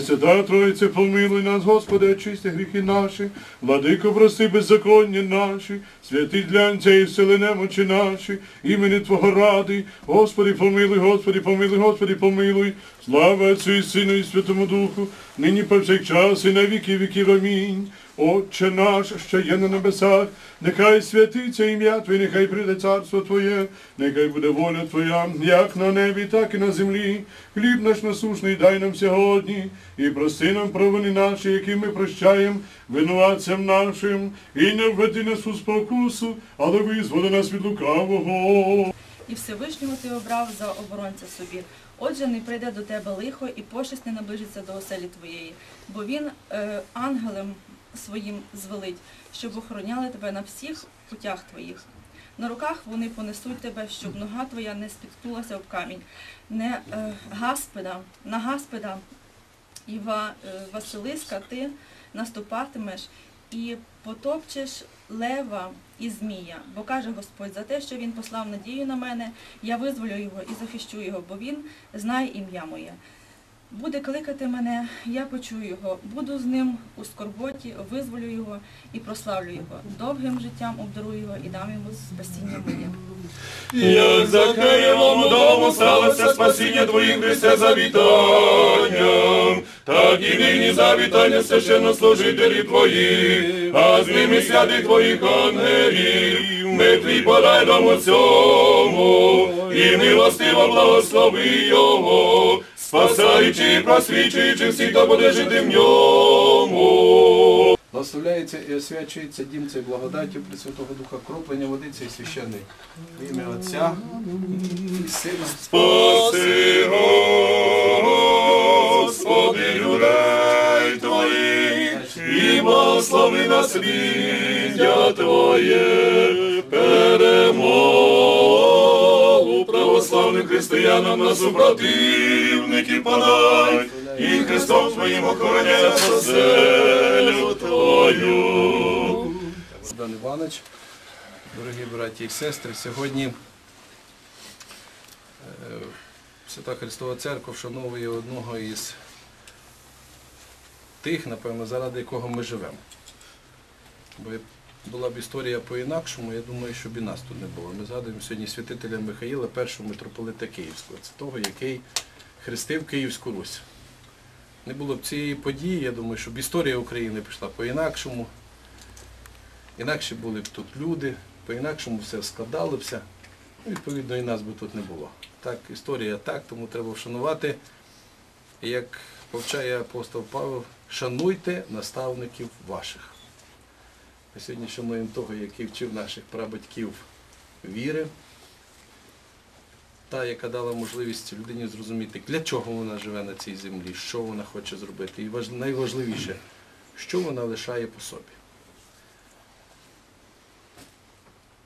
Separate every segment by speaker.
Speaker 1: Свята Троїця, помилуй нас, Господи, очисти гріхи наші, владико, прости беззаконня наші, святий глянця і всели немочі наші, імені Твого ради, Господи, помилуй, Господи, помилуй, Господи, помилуй, слава Отцю і Сину і Святому Духу, нині повсякчас і на віки віків. Амінь. Отче наш, що є на небесах, нехай святиться ім'я Твоє, нехай прийде царство Твоє, нехай буде воля Твоя, як на небі, так і на землі. Хліб наш насушний дай нам сьогодні, і прости нам провини наші, які ми прощаємо винуватцям нашим, і не введи нас у спокусу, але визволи нас від лукавого.
Speaker 2: І Всевишнього ти обрав за оборонця собі. Отже, не прийде до тебе лихо, і пошесть не наближиться до оселі твоєї, бо він е, ангелем своїм звелить, щоб охороняли тебе на всіх путях твоїх. На руках вони понесуть тебе, щоб нога твоя не спіткнулася об камінь. Не е, Гаспеда, на Гаспеда і е, Василиска ти наступатимеш і потопчеш лева і змія, бо каже Господь, за те, що він послав надію на мене, я визволю його і захищу його, бо він знає ім'я моє. Буде кликати мене, я почую його, буду з ним у скорботі, визволю його і прославлю його. Довгим життям обдарую його і дам йому спасіння моє.
Speaker 1: Як за Києвом дому сталося спасіння Твоїх Христе завітанням, так і нині завітання священнослужителів Твоїх, а з ними святих Твоїх ангелів, ми Твій подай дому цьому, і милостиво благослови Його, спасаючи і просвічуючи всіх, хто буде жити в ньому.
Speaker 3: Благословляється і освячується дім цей благодаттю Пресвятого Духа, кроплення водиться і священний. В ім'я Отця і Сина.
Speaker 1: Спаси, Господи, людей Твоїх, і благослови насліддя Твоє, перемогу православним християнам на супротивників подай, і Христом Твоїм охороняє поселю Твою.
Speaker 3: Богдан Іванович, дорогі браті і сестри, сьогодні е, Свята Христова Церква вшановує одного із тих, напевно, заради якого ми живемо. Бо була б історія по-інакшому, я думаю, щоб і нас тут не було. Ми згадуємо сьогодні святителя Михаїла, першого митрополита Київського. Це того, який хрестив Київську Русь. Не було б цієї події, я думаю, щоб історія України пішла по-інакшому. Інакше були б тут люди, по-інакшому все складалося. Ну, відповідно, і нас би тут не було. Так, історія так, тому треба вшанувати. Як повчає апостол Павло, шануйте наставників ваших. Ми сьогодні шануємо того, який вчив наших прабатьків віри, та, яка дала можливість людині зрозуміти, для чого вона живе на цій землі, що вона хоче зробити. І найважливіше, що вона лишає по собі.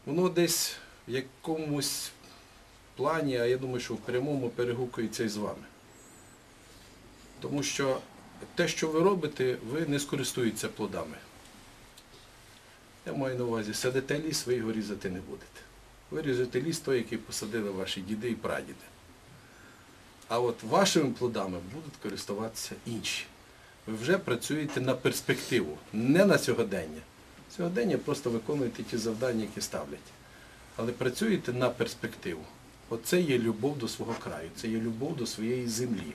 Speaker 3: Воно десь в якомусь плані, а я думаю, що в прямому перегукується і з вами. Тому що те, що ви робите, ви не скористуєтеся плодами. Я маю на увазі, садите ліс, ви його різати не будете. Ви різете ліс той, який посадили ваші діди і прадіди. А от вашими плодами будуть користуватися інші. Ви вже працюєте на перспективу, не на сьогодення. Сьогодення просто виконуєте ті завдання, які ставлять. Але працюєте на перспективу. Оце є любов до свого краю, це є любов до своєї землі.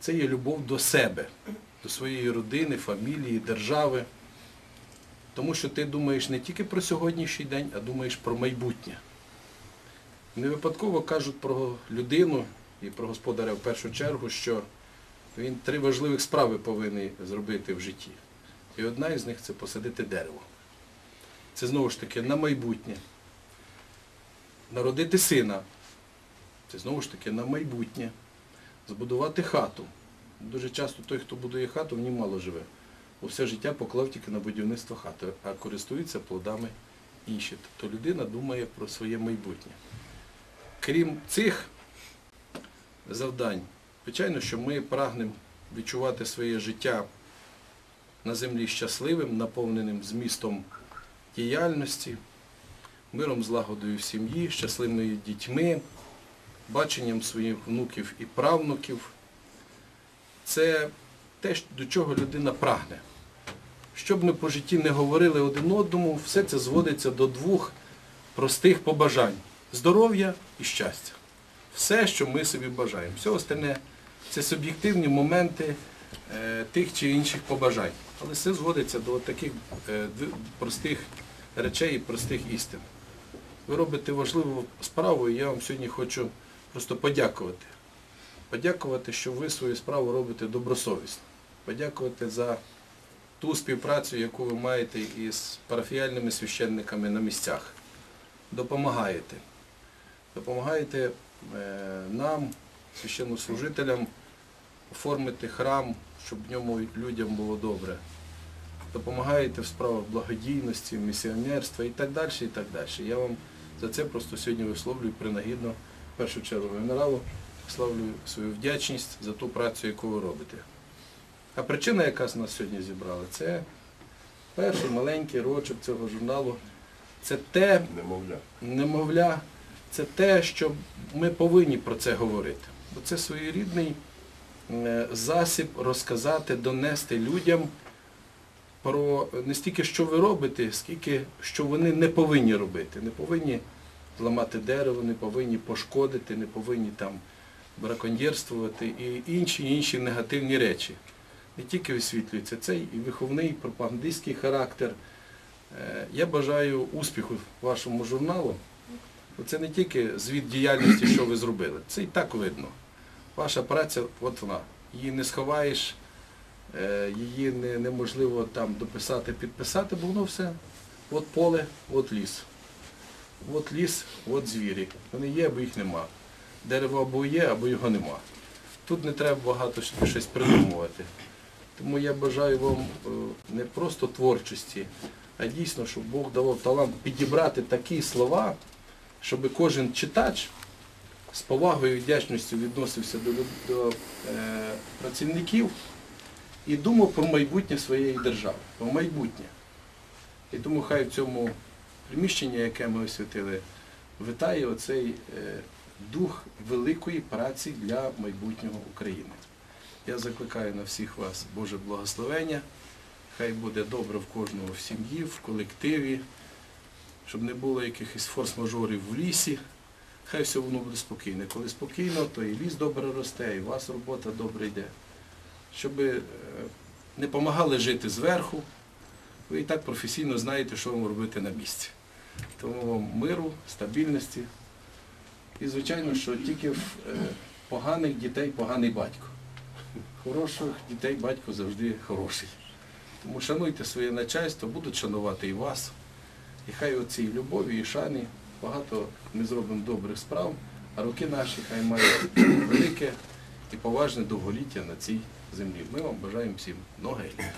Speaker 3: Це є любов до себе, до своєї родини, фамілії, держави. Тому що ти думаєш не тільки про сьогоднішній день, а думаєш про майбутнє. Не випадково кажуть про людину і про господаря в першу чергу, що він три важливих справи повинен зробити в житті. І одна із них це посадити дерево. Це знову ж таки на майбутнє. Народити сина. Це знову ж таки на майбутнє. Збудувати хату. Дуже часто той, хто будує хату, в ній мало живе. Все життя поклав тільки на будівництво хати, а користується плодами інші. Тобто людина думає про своє майбутнє. Крім цих завдань, звичайно, що ми прагнемо відчувати своє життя на землі щасливим, наповненим змістом діяльності, миром злагодою в сім'ї, щасливими дітьми, баченням своїх внуків і правнуків. Це те, до чого людина прагне. Щоб ми по житті не говорили один одному, все це зводиться до двох простих побажань здоров'я і щастя. Все, що ми собі бажаємо. Все остальне це суб'єктивні моменти е, тих чи інших побажань. Але все зводиться до таких е, простих речей і простих істин. Ви робите важливу справу, і я вам сьогодні хочу просто подякувати. Подякувати, що ви свою справу робите добросовісно. Подякувати за ту співпрацю, яку ви маєте із парафіяльними священниками на місцях. Допомагаєте. Допомагаєте е, нам, священнослужителям, оформити храм, щоб в ньому людям було добре. Допомагаєте в справах благодійності, місіонерства і так далі. і так далі. Я вам за це просто сьогодні висловлюю принагідно, в першу чергу генералу, висловлюю свою вдячність за ту працю, яку ви робите. А причина, яка нас сьогодні зібрала, це перший маленький рочок цього журналу. Це те,
Speaker 1: Немовля.
Speaker 3: немовля, це те, що ми повинні про це говорити. Бо це своєрідний е, засіб розказати, донести людям про не стільки, що ви робите, скільки що вони не повинні робити. Не повинні зламати дерево, не повинні пошкодити, не повинні там браконьєрствувати і інші інші негативні речі. Не тільки висвітлюється цей і виховний, і пропагандистський характер. Е, Я бажаю успіху вашому журналу. Це не тільки звіт діяльності, що ви зробили. Це і так видно. Ваша праця, от вона. Її не сховаєш, е, її неможливо там дописати, підписати, бо воно все. От поле, от ліс. От ліс, от звірі. Вони є, або їх нема. Дерево або є, або його нема. Тут не треба багато щось придумувати. Тому я бажаю вам е, не просто творчості, а дійсно, щоб Бог давав талант підібрати такі слова, щоб кожен читач з повагою і вдячністю відносився до, до е, працівників і думав про майбутнє своєї держави, про майбутнє. І тому хай в цьому приміщенні, яке ми освятили, витає оцей е, дух великої праці для майбутнього України. Я закликаю на всіх вас Боже благословення. Хай буде добре в кожного в сім'ї, в колективі, щоб не було якихось форс-мажорів в лісі. Хай все воно буде спокійне. Коли спокійно, то і ліс добре росте, і у вас робота добре йде. Щоб е, не допомагали жити зверху, ви і так професійно знаєте, що вам робити на місці. Тому вам миру, стабільності. І, звичайно, що тільки в е, поганих дітей поганий батько. Хороших дітей батько завжди хороший. Тому шануйте своє начальство, будуть шанувати і вас. І хай оцій любові і шані багато ми зробимо добрих справ, а руки наші хай мають велике і поважне довголіття на цій землі. Ми вам бажаємо всім літа.